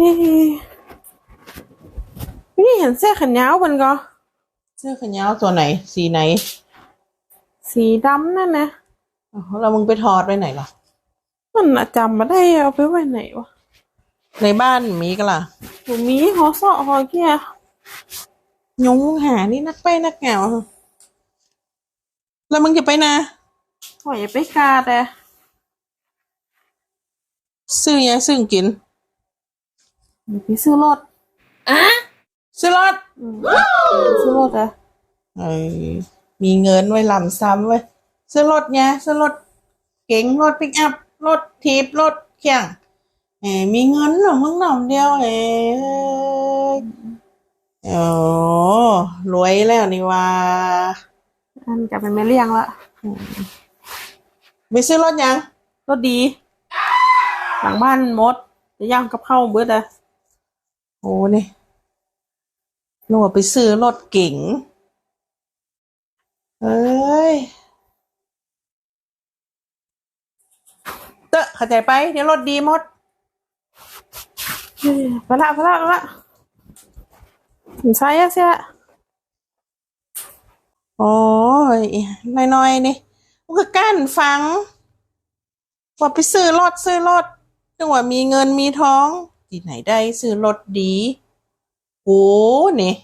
นี่นี่เห็นเสื้อแขนยาวมันก็ เสื้อแขนยาวตัวไหน สีไหน สีดำนั่นนะอ้าวแล้วมึงไปถอดไว้ไหนล่ะ มันน่ะจำมาได้เอาไปไว้ไหนวะ ในบ้านมีกันล่ะผมมีหอเสาะหอเกียยุงหานี่นักไปนักแงวแล้วมึงจะไปนะหอยไปกาแต่ซื้อยังซื้อกิน เดี๋ยวไปซื้อรถซื้อรถอืมซื้อรถแต่เอ้ยมีเงินไว้ลำซ้ำไว้ยซื้อรถไงซื้อรถเก๋งรถปิกอัพรถทีบรถเขี่ยงเอ้ยมีเงินเหรอมึงหน่อมเดียวเอ้ยโอ้รวยแล้วนี่ว่า อันกลับไปไม่เลี้ยงละไปซื้อรถยัง รถดีหลังบ้านมดจะย่างกับข้าวเบิดอะ โอ้นี่หนูไปซื้อรถเก๋งเอ้ย เตอะเข้าใจไป เดี๋ยวรถดีหมดเฮ้ยไปละไปละไปละผมใช้อะเสียโอ้ยน้อยๆนี่มันก็กั้นฟัง ว่าไปซื้อรถซื้อรถจังว่ามีเงินมีท้อง ที่ไหนได้ซื้อรถดีโหเนี่ย